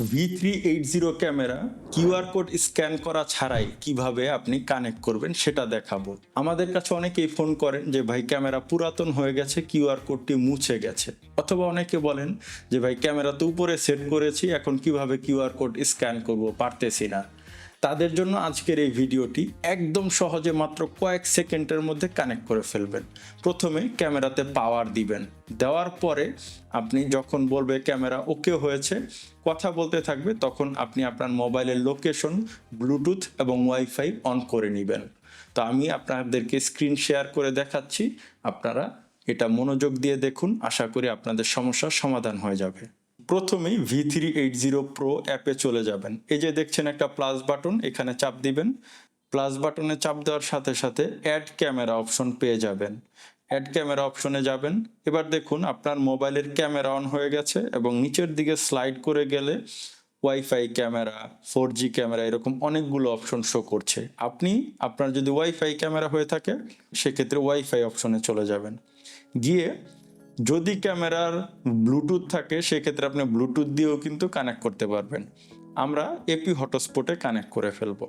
V three eight zero camera QR code scan করা ছাড়াই কীভাবে আপনি কানেক্ট করবেন সেটা দেখাবো। আমাদের কাছে অনেকেই ফোন করেন যে, ভাই, ক্যামেরা পুরাতন হয়ে গেছে কিউআর কোডটি মুছে গেছে। অথবা অনেকে বলেন যে, ভাই, ক্যামেরা তো উপরে সেট করেছি, এখন কীভাবে কিউআর কোড স্ক্যান করব পারতেছি না। তাদের জন্য আজকের এই ভিডিওটি একদম সহজে মাত্র কয়েক সেকেন্ডের মধ্যে কানেক্ট করে ফেলবেন। প্রথমে ক্যামেরাতে পাওয়ার দিবেন। দেওয়ার পরে আপনি যখন বলবে ক্যামেরা ওকে হয়েছে, কথা বলতে থাকবে, তখন আপনি আপনার মোবাইলের লোকেশন ব্লুটুথ এবং ওয়াইফাই অন করে নেবেন। তো আমি আপনাদেরকে স্ক্রিন শেয়ার করে দেখাচ্ছি। আপনারা এটা মনোযোগ দিয়ে দেখুন। আশা করি আপনাদের সমস্যার সমাধান হয়ে যাবে। প্রথমেই V three eight zero pro অ্যাপে চলে যাবেন। এই যে দেখছেন একটা প্লাস বাটন এখানে চাপ দিবেন। প্লাস বাটনে চাপ দেওয়ার সাথে সাথে অ্যাড ক্যামেরা অপশন পেয়ে যাবেন। অ্যাড ক্যামেরা অপশনে যাবেন। এবার দেখুন, আপনার মোবাইলের ক্যামেরা অন হয়ে গেছে এবং নিচের দিকে স্লাইড করে গেলে WiFi camera four G camera এরকম অনেকগুলো অপশন শো করছে। আপনি, আপনার যদি ওয়াইফাই ক্যামেরা হয়ে থাকে, সেক্ষেত্রে ওয়াইফাই অপশনে চলে যাবেন। গিয়ে যদি ক্যামেরার ব্লুটুথ থাকে, সেক্ষেত্রে আপনি ব্লুটুথ দিয়েও কিন্তু কানেক্ট করতে পারবেন। আমরা এপি হটস্পটে কানেক্ট করে ফেলব।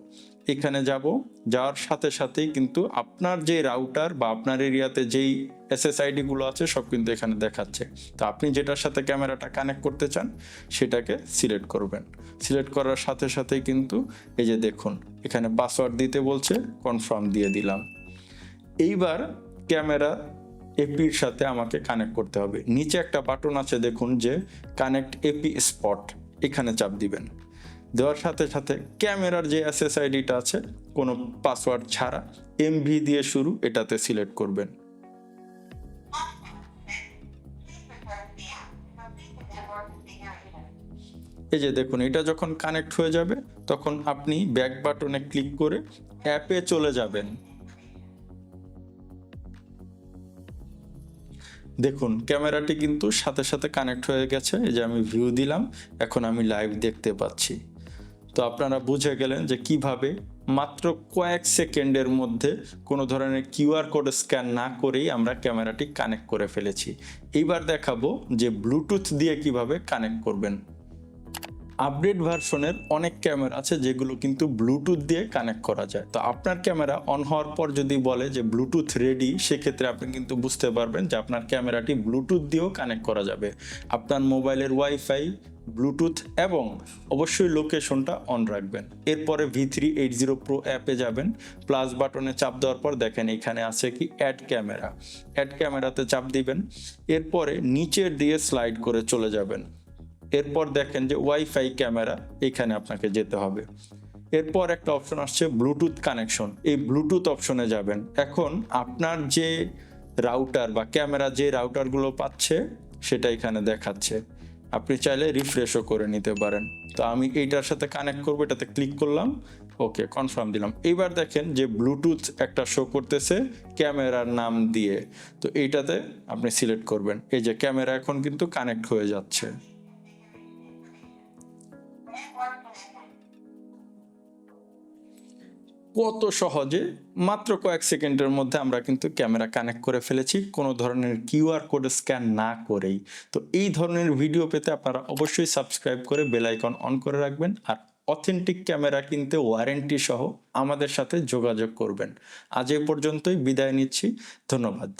এখানে যাব, যাওয়ার সাথে সাথেই কিন্তু আপনার যে রাউটার বা আপনার এরিয়াতে যেই এসএসআইডি গুলো আছে, সব কিন্তু এখানে দেখাচ্ছে। তো আপনি যেটার সাথে ক্যামেরাটা কানেক্ট করতে চান, সেটাকে সিলেক্ট করবেন। সিলেক্ট করার সাথে সাথেই কিন্তু এই যে দেখুন, এখানে পাসওয়ার্ড দিতে বলছে কনফার্ম দিয়ে দিলাম। এইবার ক্যামেরা এপির সাথে আমাকে কানেক্ট করতে হবে। নিচে একটা বাটন আছে, দেখুন, যে কানেক্ট এপি স্পট এখানে চাপ দিবেন। দেওয়ার সাথে সাথে ক্যামেরার যে এসএসআইডিটা আছে, কোনো পাসওয়ার্ড ছাড়া এমভি দিয়ে শুরু, এটাতে সিলেক্ট করবেন। এই যে দেখুন, এটা যখন কানেক্ট হয়ে যাবে, তখন আপনি ব্যাক বাটনে ক্লিক করে অ্যাপে চলে যাবেন। দেখুন, ক্যামেরাটি কিন্তু সাথে সাথে কানেক্ট হয়ে গেছে, এই যে আমি ভিউ দিলাম, এখন আমি লাইভ দেখতে পাচ্ছি। তো আপনারা বুঝে গেলেন যে কীভাবে মাত্র কয়েক সেকেন্ডের মধ্যে কোনো ধরনের কিউআর কোড স্ক্যান না করেই আমরা ক্যামেরাটি কানেক্ট করে ফেলেছি। এইবার দেখাবো যে ব্লুটুথ দিয়ে কীভাবে কানেক্ট করবেন। আপডেট ভার্সনের অনেক ক্যামেরা আছে যেগুলো কিন্তু ব্লুটুথ দিয়ে কানেক্ট করা যায়। তো আপনার ক্যামেরা অন হওয়ার পর যদি বলে যে ব্লুটুথ রেডি সেক্ষেত্রে আপনি কিন্তু বুঝতে পারবেন যে আপনার ক্যামেরাটি ব্লুটুথ দিয়েও কানেক্ট করা যাবে। আপনার মোবাইলের ওয়াইফাই ব্লুটুথ এবং অবশ্যই লোকেশনটা অন রাখবেন। এরপরে V three eight zero pro অ্যাপে যাবেন। প্লাস বাটনে চাপ দেওয়ার পর দেখেন এখানে আছে কি অ্যাড ক্যামেরা অ্যাড ক্যামেরাতে চাপ দিবেন। এরপরে নিচের দিয়ে স্লাইড করে চলে যাবেন। এরপর দেখেন যে ওয়াইফাই ক্যামেরা এখানে আপনাকে যেতে হবে। এরপর একটা অপশন আসছে ব্লুটুথ কানেকশন। এই ব্লুটুথ অপশনে যাবেন। এখন আপনার যে রাউটার বা ক্যামেরা যে রাউটারগুলো পাচ্ছে, সেটা এখানে দেখাচ্ছে। আপনি চাইলে রিফ্রেশও করে নিতে পারেন। তো আমি এইটার সাথে কানেক্ট করব, এটাতে ক্লিক করলাম। ওকে, কনফার্ম দিলাম। এইবার দেখেন যে ব্লুটুথ একটা শো করতেছে ক্যামেরার নাম দিয়ে। তো এইটাতে আপনি সিলেক্ট করবেন। এই যে ক্যামেরা এখন কিন্তু কানেক্ট হয়ে যাচ্ছে। কত সহজে? মাত্র কয়েক সেকেন্ডের মধ্যে আমরা কিন্তু ক্যামেরা কানেক্ট করে ফেলেছি। কোনো ধরনের কিউআর কোড স্ক্যান না করেই। তো এই ধরনের ভিডিও পেতে আপনারা অবশ্যই সাবস্ক্রাইব করে বেল আইকন অন করে রাখবেন আর অথেন্টিক ক্যামেরা কিনতে ওয়ারেন্টি সহ আমাদের সাথে যোগাযোগ করবেন। আজ এই পর্যন্তই বিদায় নিচ্ছি। ধন্যবাদ।